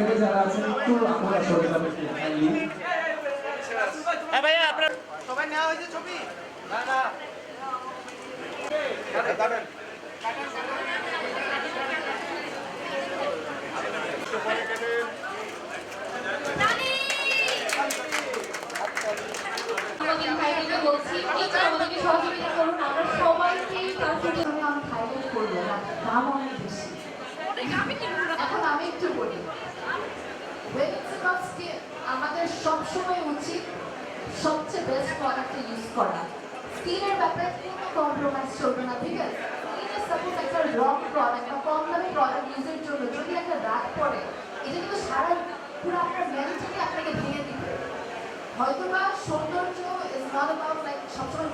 সাইডে যারা আছেন একটু আপনারা সরে যাবেন। হ্যাঁ ভাইয়া আপনার সবাই নেওয়া হয়েছে ছবি? না না। দাঁড়ান আমাকে ভাইকে বলছি আমাদেরকে সহযোগিতা করুন আমরা সবাইকে তার আমি আমার করব না দাম অনেক বেশি এখন আমি একটু বলি When it's about skin, আমাদের সবসময় উচিত সবচেয়ে বেস্ট প্রোডাক্ট ইউজ করা। স্কিনের ব্যাপারে কোনো কম্প্রোমাইজ চলবে না, ঠিক আছে? সাপোজ একটা বা কম জন্য যদি একটা পড়ে, এটা কিন্তু পুরো আপনার আপনাকে ভেঙে দিবে। হয়তোবা সৌন্দর্য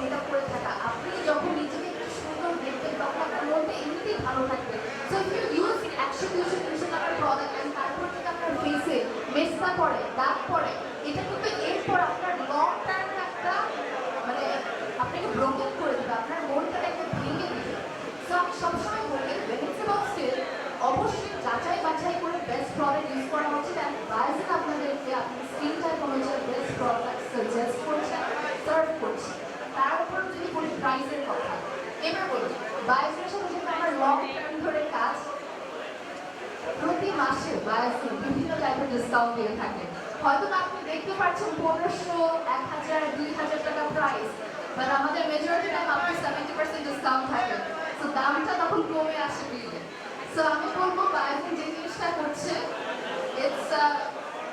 মেকআপ করে থাকা। আপনি যখন নিজেকে একটু সুন্দর দেখবেন তখন আপনার মনটা এমনিতেই ভালো থাকবে সো ইফ ইউ ইউজ একশো দুশো তিনশো টাকার প্রোডাক্ট অ্যান্ড তারপর যদি আপনার ফেসে মেসটা পড়ে দাগ পড়ে এটা কিন্তু এরপর আপনার লং টার্মে একটা মানে আপনাকে ব্রোকেন করে দেবে আপনার মনটাকে একটা ভেঙে দেবে সো আমি সবসময় বলি বেনিফিটস অ্যাবাউট স্টিল অবশ্যই যাচাই বাছাই করে বেস্ট প্রোডাক্ট ইউজ করা উচিত অ্যান্ড বাইজেন আপনাদেরকে আপনি স্কিন টাইপ অনুযায়ী বেস্ট প্রোডাক্ট সাজেস্ট করছেন সার্ভ করছে তার উপর যদি বলি প্রাইসের কথা এবার বলুন বাইজের সাথে যেহেতু আমার লং টার্ম ধরে কাজ প্রতি মাসে বায়াসিন বিভিন্ন টাইপের ডিসকাউন্ট দিয়ে থাকে। হয়তো আপনি দেখতে পাচ্ছেন পনেরোশো এক হাজার দুই হাজার টাকা প্রাইস বাট আমাদের মেজরিটি টাইম আপনার সেভেন্টি পার্সেন্ট ডিসকাউন্ট থাকে। তো দামটা তখন কমে আসে বিলে সো আমি বলব বাইজিং যে জিনিসটা করছে ইটস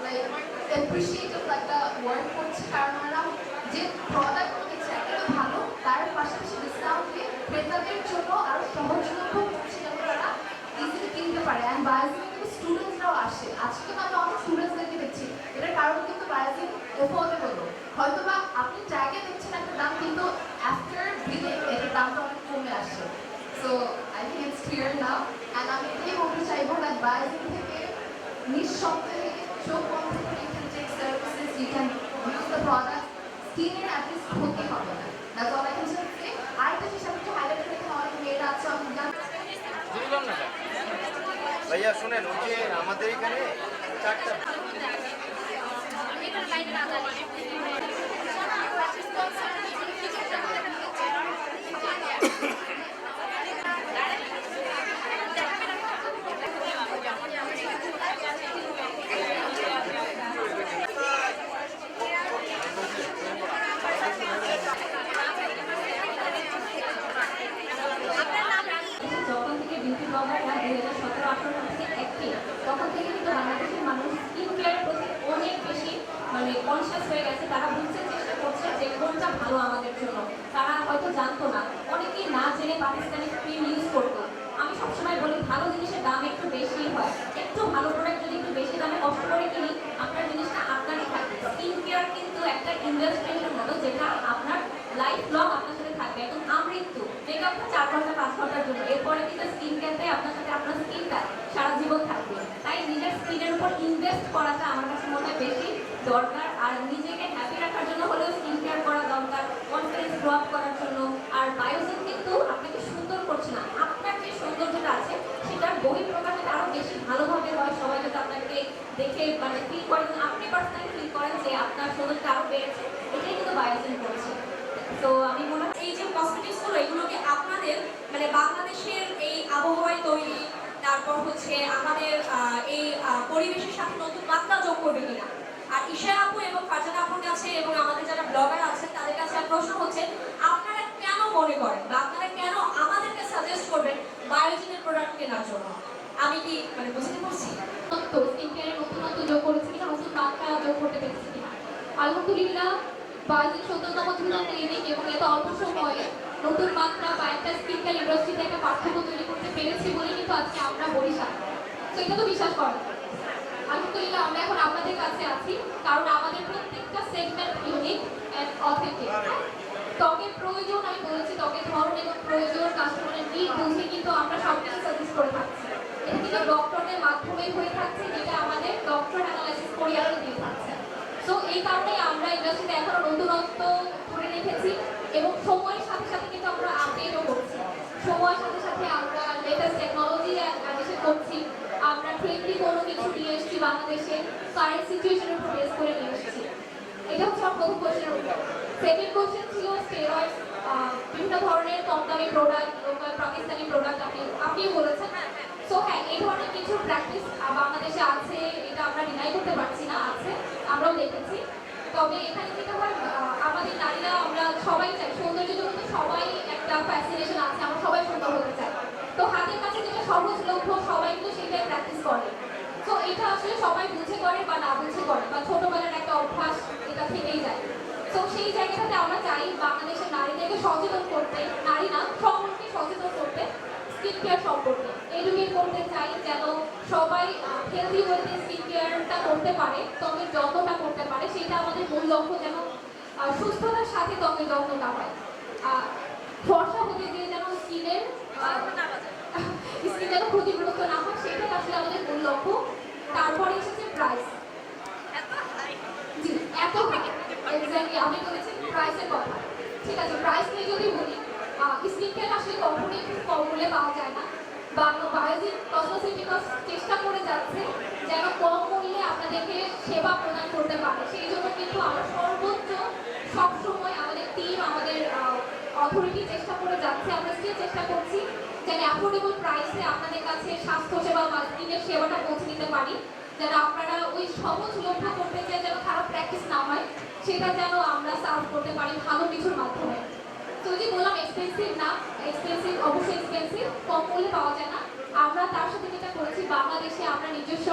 লাইক অ্যাপ্রিসিয়েটিভ একটা ওয়ার্ক করছে কারণ ওরা যে প্রোডাক্টগুলো দিচ্ছে একটা তো ভালো তার পাশাপাশি ডিসকাউন্ট দিয়ে ক্রেতাদের জন্য আরও সহজলভ্য করছে যেন তারা ইজিলি কিনতে পারে অ্যান্ড বায়োজিন কিন্তু স্টুডেন্টসরাও আসে আজকে তো আমি অনেক স্টুডেন্টসদেরকে দেখছি এটার কারণ কিন্তু বায়োজিন এফোর্ডেবল হয়তো বা আপনি ট্যাগে দেখছেন একটা দাম, কিন্তু আফটার বিলে এটার দামটা অনেক কমে আসে so I think it's clear now and আমি এটাই বলতে চাইব দ্যাট বায়োজিন থেকে নিঃসন্দেহে চোখ বন্ধ করে you can take services you can use the product স্কিনের অ্যাটলিস্ট ক্ষতি হবে না। That's all I can say আরেকটা জিনিস আমি একটু হাইলাইট করে এখানে অনেক মেয়েরা আছে জানি ভাইয়া, শুনেন, ওই যে আমাদের এখানে চারটা 先生。ভালো আমাদের জন্য। তারা হয়তো জানতো না। অনেকেই না জেনে পাকিস্তানি ক্রিম ইউজ করতো। আমি সবসময় বলি, ভালো জিনিসের দাম একটু বেশি হয়। একটু ভালো প্রোডাক্ট যদি একটু বেশি দামে কষ্ট করে কিনি, আপনার জিনিসটা আপনারই থাকবে। স্কিন কেয়ার কিন্তু একটা ইনভেস্টমেন্টের মতো যেটা আপনার লাইফ লং আপনার সাথে থাকবে। একদম আমৃত্যু। মেকআপটা চার ঘণ্টা, পাঁচ ঘণ্টার জন্য। এরপরে কিন্তু স্কিন কেয়ারটাই আপনার সাথে আপনার স্কিনটা সারা জীবন থাকবে। তাই নিজের স্কিনের উপর ইনভেস্ট করাটা আমার কাছে মনে হয় বেশি দরকার। আর নিজেকে হ্যাপি রাখার জন্য হলেও স্কিন কেয়ার করা দরকার কনফিডেন্স গ্রো আপ করার জন্য। আর বায়োজিন কিন্তু আপনাকে সুন্দর করছে না। আপনার যে সৌন্দর্যটা আছে, সেটার বহিঃপ্রকাশটা আরও বেশি ভালোভাবে হয়। সবাই যদি আপনাকে দেখে মানে ফিল করেন আপনি পার্সোনালি ফিল করেন যে আপনার সৌন্দর্যটা আরও বেড়েছে। এটাই কিন্তু বায়োজিন করছে। তো আমি মনে হয় এই যে কসমেটিক্সগুলো, এগুলোকে আপনাদের মানে বাংলাদেশের এই আবহাওয়ায় তৈরি, তারপর হচ্ছে আমাদের আহ, এই আহ, পরিবেশের সাথে নতুন মাত্রা যোগ করবে কিনা আর ঈশা আপু এবং ফারজানা আপুর কাছে এবং আমাদের যারা ব্লগার আছেন তাদের কাছে প্রশ্ন হচ্ছে, আপনারা কেন মনে করেন বা আপনারা কেন আমাদেরকে সাজেস্ট করবেন বায়োজিনের প্রোডাক্ট কেনার জন্য? আমি কি মানে বুঝতে পারছি? নতুনত্ব স্কিন কেয়ারের নতুনত্ব যোগ করেছে কিনা, নতুন মাত্রা যোগ করতে পেরেছে কিনা? আলহামদুলিল্লাহ বাইশের সত্তরতম ছিল ক্লিনিক এবং এত অল্প সময়ে নতুন মাত্রা বা একটা স্কিন কেয়ার ইন্ডাস্ট্রিতে একটা পার্থক্য তৈরি করতে পেরেছি বলে কিন্তু আজকে আমরা বরিশাল। তো এটা তো বিশ্বাস করেন আলহামদুলিল্লাহ, আমরা এখন আপনাদের কাছে আছি, কারণ আমাদের সেগমেন্ট ইউনিক অ্যান্ড অথেন্টিক ত্বকের প্রয়োজন, আমি বলেছি ত্বকের ধরন এবং প্রয়োজন কাস্টমারের নিড বুঝে কিন্তু আমরা সব কিছু সাজেস্ট করে থাকছি। এটা কিন্তু ডক্টরের মাধ্যমেই হয়ে থাকছে, যেটা আমাদের ডক্টর অ্যানালাইসিস করে আরও দিয়ে থাকছে। সো এই কারণে আমরা ইন্ডাস্ট্রিতে এখনও নতুনত্ব করে রেখেছি এবং সময়ের সাথে সাথে কিন্তু আমরা আপডেটও করছি সময়ের সাথে সাথে আমরা লেটেস্ট টেকনোলজি অ্যাডিশন করছি আমরা ট্রেন্ডি কোনো কিছু নিয়ে এসেছি বাংলাদেশে কারেন্ট সিচুয়েশনের উপর বেস করে নিয়ে এসেছি এটা হচ্ছে আমার প্রথম কোশ্চেনের উত্তর সেকেন্ড কোশ্চেন ছিল স্টেরয়েড বিভিন্ন ধরনের কম দামি প্রোডাক্ট লোকাল পাকিস্তানি প্রোডাক্ট আপনি, আপনিও বলেছেন। সো হ্যাঁ এই ধরনের কিছু প্র্যাকটিস বাংলাদেশে আছে, এটা আমরা ডিনাই করতে পারছি না, আছে, আমরাও দেখেছি। তবে এখানে যেটা হয় আমাদের নারীরা আমরা সবাই চাই সৌন্দর্যের জন্য সবাই একটা ফ্যাসিনেশন আছে, আমরা সবাই সুন্দর হতে চাই। তো হাতের কাছে যেটা সহজলভ্য সবাই কিন্তু সেটাই প্র্যাকটিস করে। তো এটা আসলে সবাই বুঝে করে বা না বুঝে করে, বা ছোটবেলার একটা অভ্যাস, এটা থেকেই যায়। তো সেই জায়গাটাতে আমরা চাই বাংলাদেশের নারীদেরকে সচেতন করতে নারী না সকলকে সচেতন করতে স্কিন কেয়ার সম্পর্কে। এডুকেট করতে চাই যেন সবাই হেলদি ওয়েতে স্কিন কেয়ারটা করতে পারে ত্বকের যত্নটা করতে পারে সেটা আমাদের মূল লক্ষ্য যেন সুস্থতার সাথে ত্বকের যত্নটা হয়। ফর্সা হতে গিয়ে যেন স্কিনের স্কিন যেন ক্ষতিগ্রস্ত না হয় সেটাই আসলে আমাদের মূল লক্ষ্য। তারপরে এসেছে প্রাইস জি এত এক্স্যাক্টলি আমি বলেছি প্রাইসের কথা। ঠিক আছে প্রাইস নিয়ে যদি বলি স্কিন আসলে কখনোই কম মূল্যে পাওয়া যায় না। বা বায়োজিন কসমোসিটিক্যালস চেষ্টা করে যাচ্ছে, যেন কম মূল্যে আপনাদেরকে সেবা প্রদান করতে পারে। সেই জন্য কিন্তু আমরা সর্বোচ্চ সবসময় আমাদের টিম আমাদের অথরিটি চেষ্টা করে যাচ্ছে। আমরা স্টিল চেষ্টা করছি যেন অ্যাফোর্ডেবল প্রাইসে আপনাদের কাছে স্বাস্থ্যসেবা বা স্কিনের সেবাটা পৌঁছে দিতে পারি। যেন আপনারা ওই সহজলভ্য করতে চাই, যেন খারাপ প্র্যাকটিস না হয়। সেটা যেন আমরা সার্ভ করতে পারি ভালো কিছুর মাধ্যমে। তো যে বললাম এক্সপেন্সিভ না এক্সপেন্সিভ অবশ্যই এক্সপেন্সিভ কম মূল্যে পাওয়া যায় না। আমরা তার সাথে যেটা করেছি, বাংলাদেশে আমরা নিজস্ব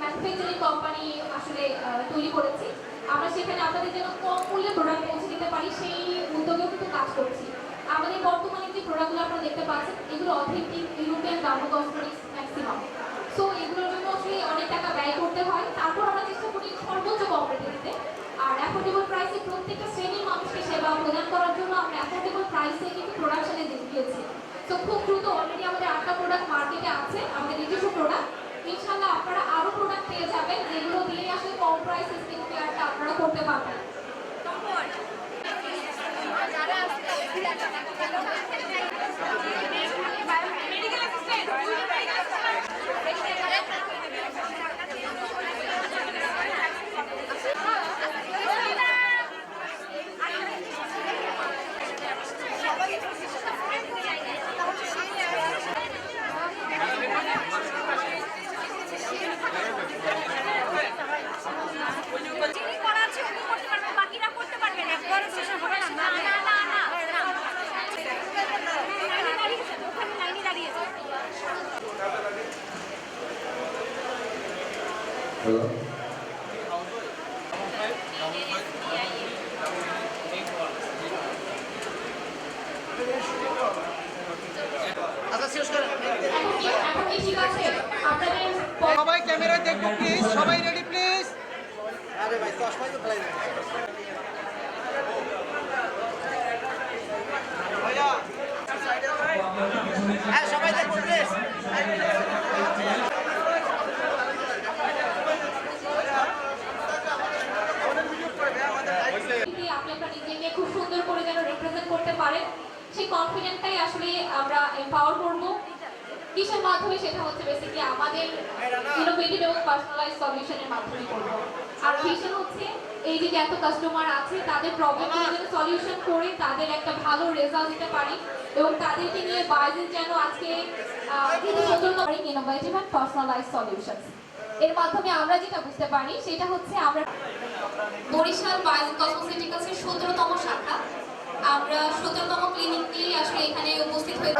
ম্যানুফ্যাকচারিং কোম্পানি আসলে তৈরি করেছি। আমরা সেখানে আপনাদের যেন কম মূল্যে প্রোডাক্ট পৌঁছে দিতে পারি, সেই উদ্যোগেও কিন্তু কাজ করছি। আমাদের বর্তমানে যে প্রোডাক্টগুলো আপনারা দেখতে পাচ্ছেন, এগুলো authentic European dermo cosmetics maximum so এগুলোর জন্য আসলে অনেক টাকা ব্যয় করতে হয়। তারপর আমরা চেষ্টা করি সর্বোচ্চ কম রেটে দিতে আর প্রাইসে প্রত্যেকটা সেবা প্রদান করার জন্য আমরা কিন্তু প্রোডাকশনে দেখিয়েছি। তো খুব দ্রুত অলরেডি আমাদের আটটা প্রোডাক্ট মার্কেটে আছে আমাদের নিজস্ব প্রোডাক্ট ইনশাল্লাহ আপনারা আরও প্রোডাক্ট পেয়ে যাবেন যেগুলো দিয়ে আসলে কম প্রাইসে স্কিন কেয়ারটা আপনারা করতে পারবেন যিনি করা আছে উনি করতে পারবেন বাকিরা করতে পারবেন একবার শেষে হবে না না না না না লাইনে দাঁড়িয়েছে ওখানে লাইনে দাঁড়িয়েছে হ্যালো আচ্ছা শেষ করেন এখন কি এখন কি ঠিক আছে আপনাদের প- সবাই ক্যামেরায় দেখব প্লিজ সবাই রেডি প্লিজ আরে ভাই চশমাই তো ফেলাই দিচ্ছি। ভাইয়া হ্যাঁ সবাই দেখুন প্লিজ যদি আপনি আপনার নিজেকে খুব সুন্দর করে যেন রিপ্রেজেন্ট করতে পারেন সেই কনফিডেন্টটাই আসলে আমরা এম্পাওয়ার করব কিসের মাধ্যমে সেটা হচ্ছে বেসিক্যালি আমাদের ইনোভেটিভ এবং পার্সোনালাইজ সলিউশনের মাধ্যমে করব। আর ভিশন হচ্ছে এই যে এত কাস্টমার আছে, তাদের প্রবলেমগুলো সলিউশন করে তাদের একটা ভালো রেজাল্ট দিতে পারি এবং তাদেরকে নিয়ে বাইরে যেন আজকে ইনোভেটিভ অ্যান্ড পার্সোনালাইজ সলিউশন এর মাধ্যমে আমরা যেটা বুঝতে পারি, সেটা হচ্ছে আমরা বরিশাল বায়োজ কসমোসিটিক্যালসের সতেরোতম শাখা। আমরা সতেরোতম ক্লিনিক নিয়ে আসলে এখানে উপস্থিত হয়ে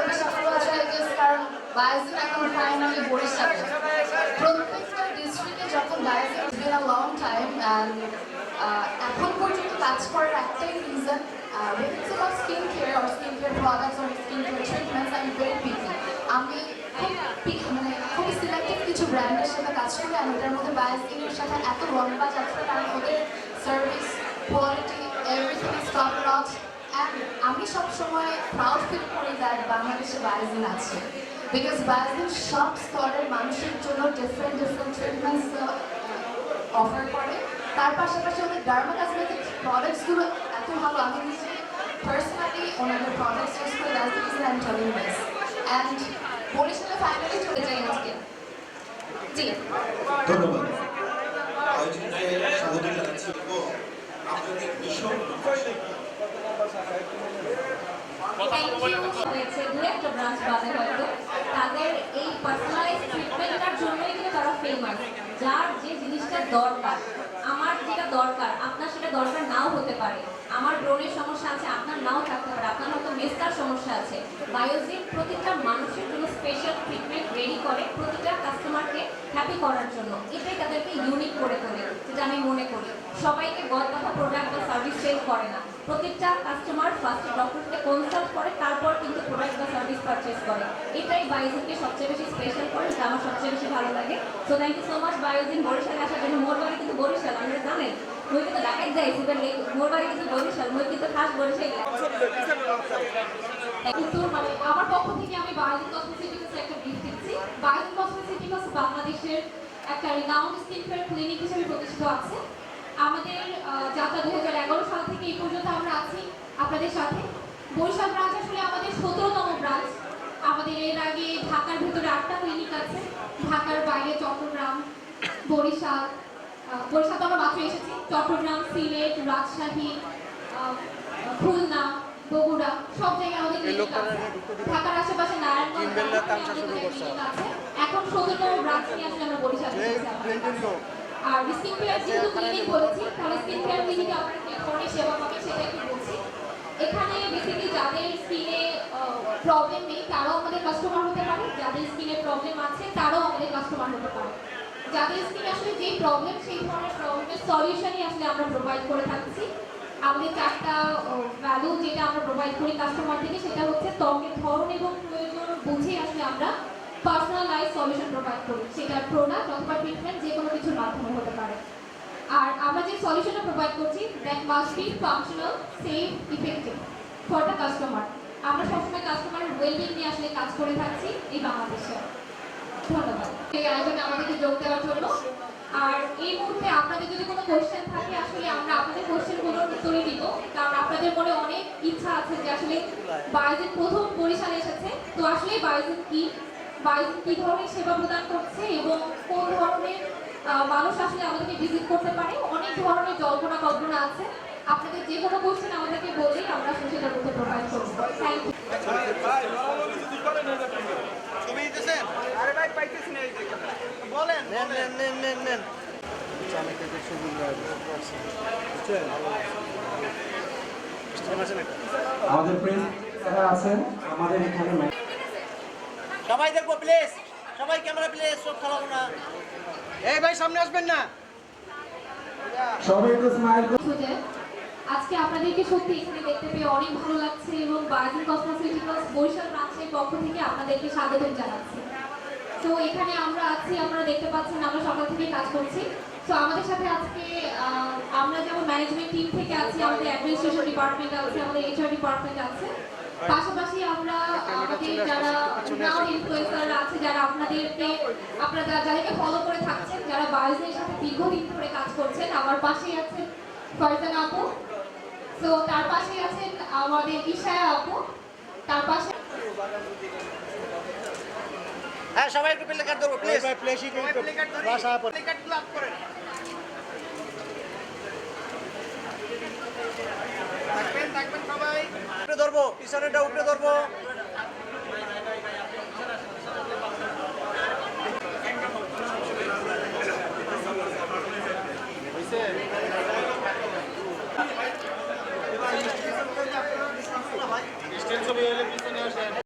কারণ বায়োজিন এখন ফাইনালি বরিশালে প্রত্যেকটা ডিস্ট্রিক্টে যখন Biogene been a long time এখন পর্যন্ত কাজ করার একটাই reason it's about skin care or skin care products or skin care treatments, I'm very picky আমি মানে খুবই সিলেক্টিভ কিছু ব্র্যান্ডের সাথে কাজ করি আর ওটার মধ্যে বায়োজিনের সাথে এত লম্বা যাচ্ছে কারণ ওদের service quality everything is top notch and আমি সবসময় প্রাউড ফিল করি দ্যাট বাংলাদেশে বায়োজিন আছে। বিকজ বায়োজিন সব স্তরের মানুষের জন্য ডিফারেন্ট ডিফারেন্ট ট্রিটমেন্টস অফার করে। তার পাশাপাশি ওদের ডার্মা কসমেটিক প্রোডাক্টসগুলো এত ভালো। আমি নিজে পার্সোনালি ওনাদের প্রোডাক্টস ইউজ করে that's the reason I am telling this and বরিশালে ফাইনালি চলে যাই আজকে। জি। ধন্যবাদ। বায়োজিৎকে স্বাগত জানাচ্ছি আপনাদের ভীষণ হয়েছে দু একটা ব্রাঞ্চ বাদে হয়তো। তাদের এই পার্সোনালাইজ ট্রিটমেন্টটার জন্যই কিন্তু তারা ফেমাস যার যে জিনিসটা দরকার আমার যেটা দরকার আপনার সেটা দরকার নাও হতে পারে আমার ব্রণের সমস্যা আছে আপনার নাও থাকতে পারে আপনার হয়তো মেস্তার সমস্যা আছে। বায়োজিন প্রতিটা মানুষের জন্য স্পেশাল ট্রিটমেন্ট রেডি করে প্রতিটা কাস্টমারকে হ্যাপি করার জন্য। এটাই তাদেরকে ইউনিক করে তোলে, যেটা আমি মনে করি। সবাইকে গদ কথা প্রোডাক্ট বা সার্ভিস সেল করে না। প্রত্যেকটা কাস্টমার ফার্স্ট ডক্টরকে কনসাল্ট করে, তারপর কিন্তু প্রোডাক্ট বা সার্ভিস পারচেস করে। এটাই বায়োজিনকে সবচেয়ে বেশি স্পেশাল করে, যেটা আমার সবচেয়ে বেশি ভালো লাগে। So thank you so much Biogen বরিশালে আসার জন্য। মোর বাড়ি কিন্তু বরিশাল, আপনারা জানেন। মই কিন্তু ঢাকায় যাই সেবার মোর বাড়ি কিন্তু বরিশাল মই কিন্তু খাস বরিশাল। কিন্তু মানে থেকে আমি বাংলাদেশের একটা ক্লিনিক হিসেবে প্রতিষ্ঠিত আছে। আমাদের যাত্রা দু সাল থেকে এই পর্যন্ত আমরা আছি আপনাদের সাথে। বরিশাল ব্রাঞ্চ আসলে আমাদের সতেরোতম ব্রাঞ্চ আমাদের এর আগে ঢাকার ভিতরে আটটা ক্লিনিক আছে। ঢাকার বাইরে চট্টগ্রাম, বরিশাল বরিশাল তো আমরা মাত্র এসেছি। চট্টগ্রাম সিলেট রাজশাহী খুলনা বগুড়া সব জায়গায় আমাদের ক্লিনিক আছে। ঢাকার আশেপাশে নারায়ণগঞ্জ এখন সতেরোতম ব্রাঞ্চ নিয়ে আসলে আমরা বরিশালে আর স্কিন কেয়ার যেহেতু ক্লিনিক বলেছি তাহলে স্কিন কেয়ার ক্লিনিকে আপনারা কি ধরনের সেবা পাবেন সেটা একটু বলছি। এখানে বেসিক্যালি যাদের স্কিনে প্রবলেম নেই তারাও আমাদের কাস্টমার হতে পারে। যাদের স্কিনে প্রবলেম আছে তারাও আমাদের কাস্টমার হতে পারে। যাদের স্কিনে আসলে যেই প্রবলেম সেই ধরনের প্রবলেমের সলিউশনই আসলে আমরা প্রোভাইড করে থাকছি। আমাদের চারটা ভ্যালু যেটা আমরা প্রোভাইড করি কাস্টমার থেকে, সেটা হচ্ছে ত্বকের ধরন এবং প্রয়োজন বুঝে আসলে আমরা পার্সোনালাইজ সলিউশন প্রোভাইড করি। সেটা প্রোডাক্ট অথবা ট্রিটমেন্ট যে কোনো কিছুর মাধ্যমে হতে পারে। আর আমরা যে সলিউশনটা প্রোভাইড করছি that must be functional safe effective for the customer আমরা সবসময় কাস্টমারের ওয়েলবিং নিয়ে আসলে কাজ করে থাকছি এই বাংলাদেশে। ধন্যবাদ এই আয়োজনে আমাদেরকে যোগ দেওয়ার জন্য আর এই মুহূর্তে আপনাদের যদি কোনো কোশ্চেন থাকে আসলে আমরা আপনাদের কোশ্চেনগুলোর উত্তরই দিব কারণ আপনাদের মনে অনেক ইচ্ছা আছে যে আসলে বায়োজিন প্রথম বরিশালে এসেছে তো আসলে বায়োজিন কি বায়োজিন কি ধরনের সেবা প্রদান করছে এবং কোন ধরনের মানুষ আসলে আমাদেরকে ভিজিট করতে পারে অনেক ধরনের জল্পনা কল্পনা আছে আপনাদের যে কোনো কোশ্চেন আমাদেরকে বললেই আমরা সেটার উত্তর প্রোভাইড করব থ্যাংক ইউ ছবি দিতেছেন আরে ভাই পাইতেছি না এই যে। বলেন নেন নেন নেন নেন নেন। আমাদের প্রেস আছেন আমাদের এখানে সবাই দেখব প্লিজ সবাই ক্যামেরা প্লিজ সব খাওয়াবো না। এই ভাই সামনে আসবেন না। সবাই একটু স্মাইল আজকে আপনাদেরকে সত্যি এখানে দেখতে পেয়ে অনেক ভালো লাগছে এবং বায়োজিন কসমেটিক্যালস বরিশাল ব্রাঞ্চের পক্ষ থেকে আপনাদেরকে স্বাগত জানাচ্ছি। তো এখানে আমরা আছি, আপনারা দেখতে পাচ্ছেন আমরা সকাল থেকে কাজ করছি। তো আমাদের সাথে আজকে আমরা যেমন ম্যানেজমেন্ট টিম থেকে আছি, আমাদের অ্যাডমিনিস্ট্রেশন ডিপার্টমেন্ট আছে, আমাদের এইচআর ডিপার্টমেন্ট আছে। পাশাপাশি আমরা আমাদের যারা নাও আছে, যারা আপনাদেরকে, আপনারা যাদেরকে ফলো করে থাকছেন, যারা বায়োজের সাথে দীর্ঘদিন ধরে কাজ করছেন, আমার পাশেই আছেন ফারজানা আপু। তো তার পাশে আছেন আমাদের ইশায়া আপু। তার পাশে হ্যাঁ সবাই একটু প্লে কার্ড ধরবো প্লিজ প্লেকার্ডগুলো আপ করেন থাকবেন থাকবেন সবাই। উপরে ধরবো পিছনেরটা উপরে ধরবো। ছবি হলে